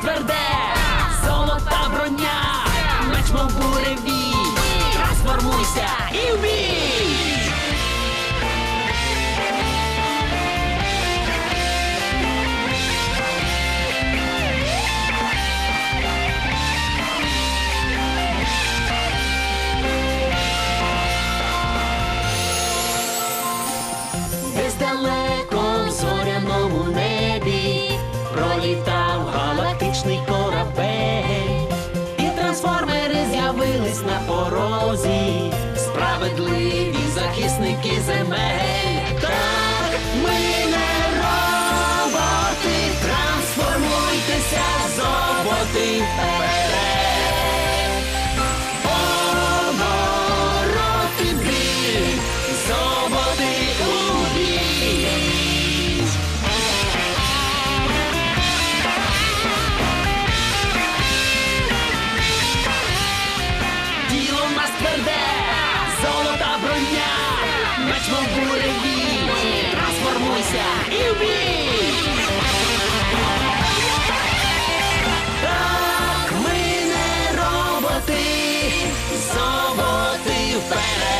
тверде, золота броня, меч мов буревій, трансформуйся і вбій! З'явились на порозі, справедливі захисники земель. Так, ми не роботи, трансформуйтеся, зоботи вперед. Трансформуйся і вбій! Так, ми не роботи, зоботи вперед.